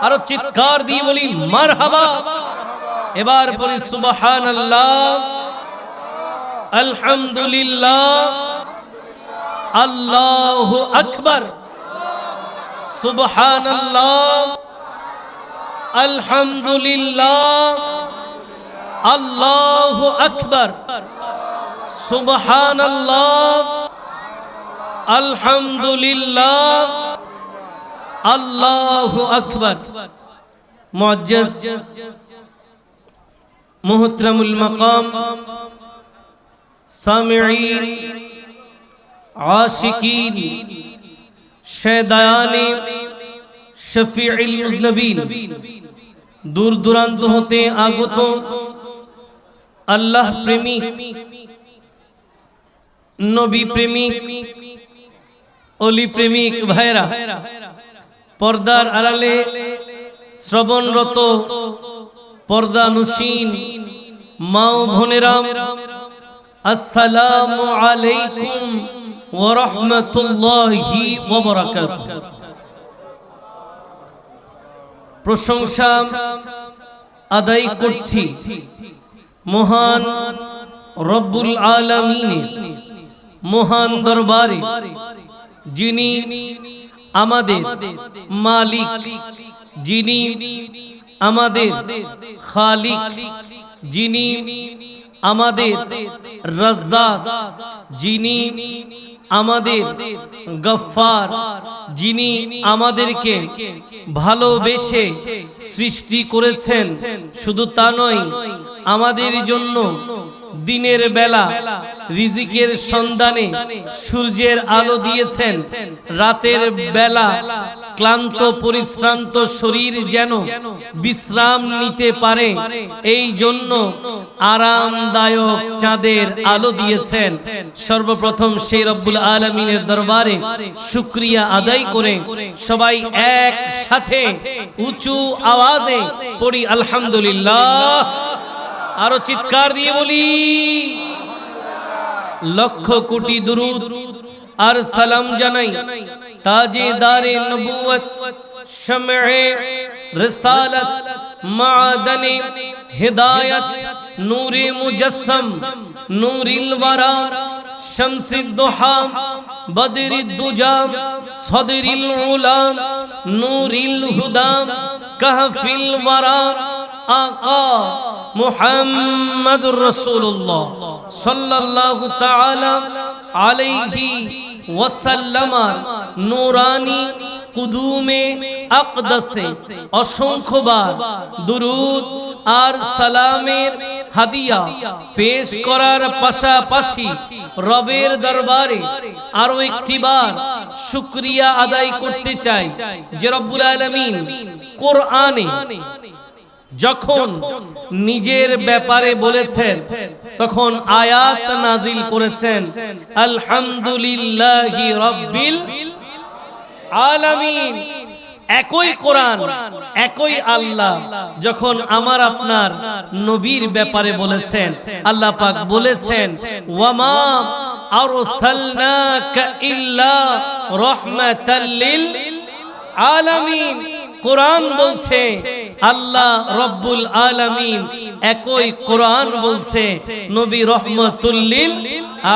আরও চিৎকার দিয়ে বলি মার হাবা এবার বলি, সুবহানাল্লাহ। আলহামদুলিল্লাহ। আল্লাহু আকবার। সুবহানাল্লাহ। আলহামদুলিল্লাহ। আল্লাহু আকবার। সুবহানাল্লাহ। আলহামদুলিল্লাহ। আল্লাহু আকবার। মুআজ্জাজ। মুহতারামুল মাকাম। সামিঈন। আশিকিন। শেদায়ানে। শফিউল মুজনবিন। দূর দূরান্ত হতে আগত আল্লাহ প্রেমিক, নবী প্রেমিক, অলি প্রেমিক ভাইরা পর্দার আড়ালে শ্রবণরত পর্দা নুসীন মাও ভনেরাম আসসালামু আলাইকুম ওয়া রাহমাতুল্লাহি ওয়া বারাকাতুহু প্রশংসা আদায় করছি মহান রব্বুল আলামিনের মহান দরবারে, যিনি আমাদের মালিক, যিনি আমাদের খালিক, যিনি আমাদের রাজ্জাক, যিনি আমাদের গফফার, যিনি আমাদেরকে ভালোবেসে সৃষ্টি করেছেন। শুধু তা নয়, আমাদের জন্য দিনের বেলা রিজিকের সন্ধানে সূর্যের আলো দিয়েছেন। রাতের বেলা ক্লান্ত, পরিশ্রান্ত শরীর যেন বিশ্রাম নিতে পারে, এই জন্য আরামদায়ক চাঁদের আলো দিয়েছেন। সর্বপ্রথম সেই রব্বুল আলমিনের দরবারে শুক্রিয়া আদায় করে সবাই এক সাথে উঁচু আওয়াজে পড়ি, আলহামদুলিল্লাহ। আরো চিৎকার দিয়ে বলি লক্ষ কোটি দুরুদ আর সালাম জানাই তাজে দারে নবুয়ত শমে রিসালত মাদনে হিদায়ত নূরে মুজসম নূরিল ওয়ারা শামসিদ দুহা বদরিদ দুজা সদরিল উলা নূরিল হুদা কাহফিল ওয়ারা অসংখ্যবার দুরুদ আর সালামের হাদিয়া পেশ করার পাশাপাশি রবের দরবারে আরও একটিবার শুক্রিয়া আদায় করতে চাই যে রব্বুল আলামিন কোরআনে যখন নিজের ব্যাপারে বলেছেন, তখন আয়াত নাজিল করেছেন, আলহামদুলিল্লাহি রব্বিল আলামিন। একই কোরআন, একই আল্লাহ, যখন আমার আপনার নবীর ব্যাপারে বলেছেন, আল্লাহ পাক বলেছেন, ওয়ামা আরসালনাকা ইল্লা রাহমাতাল লিল আলামিন। কোরআন বলছে আল্লাহ রব্বুল আলামিন একই কোরআন বলছে, নবী রহমতুল্লিল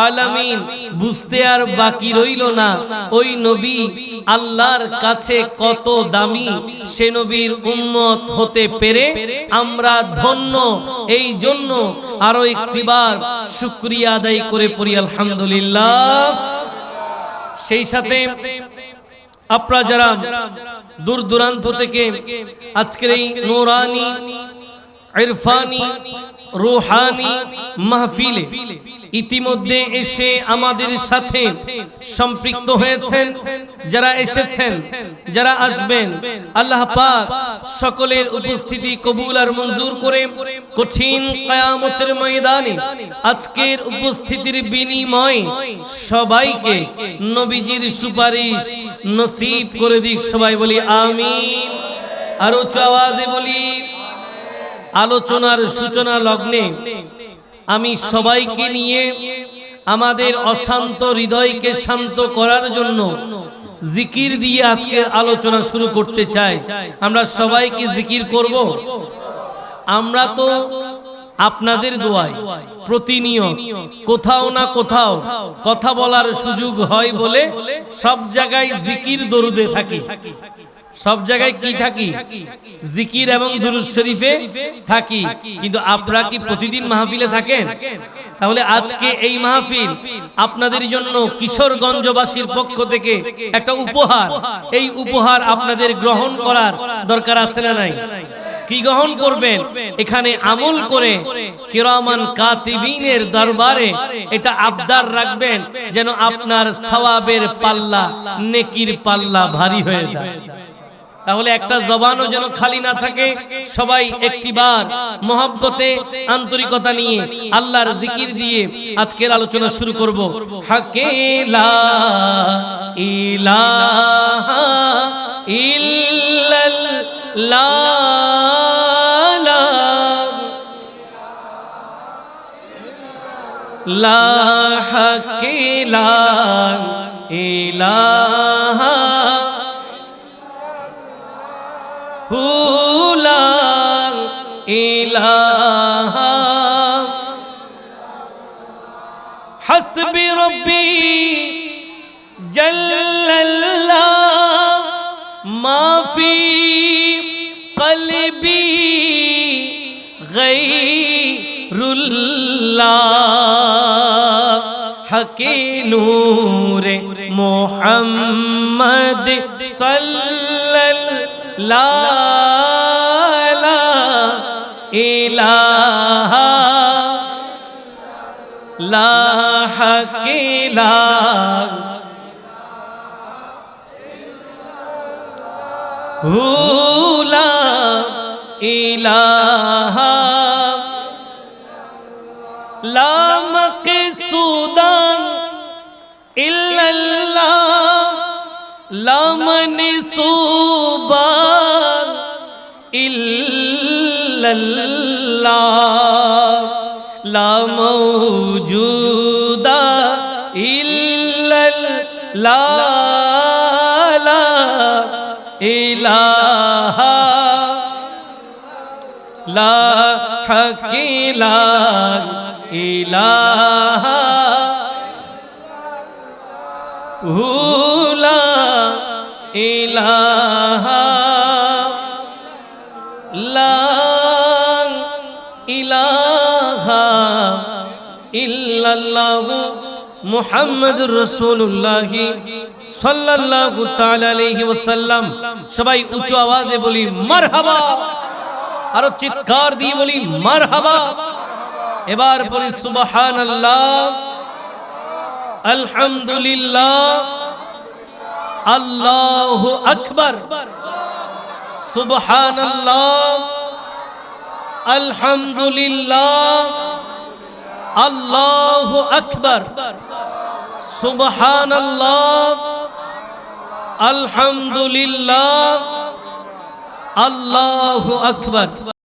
আলামিন, বুঝতে আর বাকি রইল না। ওই নবী আল্লাহর কাছে কত দামি, সে নবীর উম্মত হতে পেরে আমরা ধন্য। এই জন্য আরও একটিবার শুক্রিয়া আদায় করে পড়ি, আলহামদুলিল্লাহ। সেই সাথে আপনারা যারা দূর দূরান্ত থেকে আজকের এই নোরানি ইরফানি, রুহানি, মাহফিলে ইতিমধ্যে এসে আমাদের সাথে সম্পৃক্ত হয়েছেন। যারা এসেছেন, যারা আসবেন, আল্লাহ পাক সকলের উপস্থিতি কবুল আর মঞ্জুর করে কঠিন কায়ামতের ময়দানে আজকের উপস্থিতির বিনিময়ে সবাইকে নবীজির সুপারিশ নসিব করে দিক। সবাই বলি আমিন। আর উচ্চ আওয়াজে বলি আলোচনার সূচনা লগ্নে আমি সবাইকে নিয়ে আমাদের অশান্ত হৃদয়কে শান্ত করার জন্য জিকির দিয়ে আজকে আলোচনা শুরু করতে চাই। আমরা সবাইকে জিকির করব। আমরা তো আপনাদের দোয়ায় প্রতিনিয়ত কোথাও না কোথাও কথা বলার সুযোগ হয় বলে সব জায়গায় জিকির দরুদে থাকি। সব জায়গায় কি থাকি? জিকির এবং দুরুদ শরীফে থাকি। কিন্তু আপনারা কি প্রতিদিন মাহফিলে থাকেন? তাহলে আজকে এই মাহফিল আপনাদের জন্য কিশোরগঞ্জবাসীর পক্ষ থেকে একটা উপহার। এই উপহার আপনাদের গ্রহণ করার দরকার আছে না নাই? কি গ্রহণ করবেন? এখানে আমল করে কিরামান কাতিবিনের দরবারে এটা আবদার রাখবেন যেন আপনার সওয়াবের পাল্লা নেকির পাল্লা ভারী হয়ে যায়। তাহলে একটা জবানও যেন খালি না থাকে। সবাই একটিবার মোহাব্বতে, আন্তরিকতা নিয়ে আল্লাহর জিকির দিয়ে আজকের আলোচনা শুরু করব। হাকেলা ইলাহা ইল্লাল্লাহ লা হাকেলা ইলাহা হুলা حسبی ربی جل اللہ ما فی قلبی غیر اللہ۔ حقی نور محمد صلی اللہ لا الہ لا সাল্লাল্লাহ ইলাহা লা হাকিলা। হুলা ইলাহা। লা মকসুদান ইল্লাল্লাহ। লা মনসুবান ইল্লাল্লাহ। লা মওজুদা ইলাহা লা হাকিলা ইলাহা হুলা ইলাহা লা ইলাহা ইল্লাল্লাহ মুহাম্মাদুর রাসূলুল্লাহ সাল্লাল্লাহু তাআলা আলাইহি ওয়াসাল্লাম, সবাই উঁচু আওয়াজে বলি, মারহাবা! আরও চিৎকার দিয়ে বলি, মারহাবা! এবার বলি, সুবহানাল্লাহ! আলহামদুলিল্লাহ! আল্লাহু আকবার! সুবহানাল্লাহ! আলহামদুলিল্লাহ! আল্লাহু আকবার! সুবহানাল্লাহ! আলহামদুলিল্লাহ। আল্লাহ আকবার।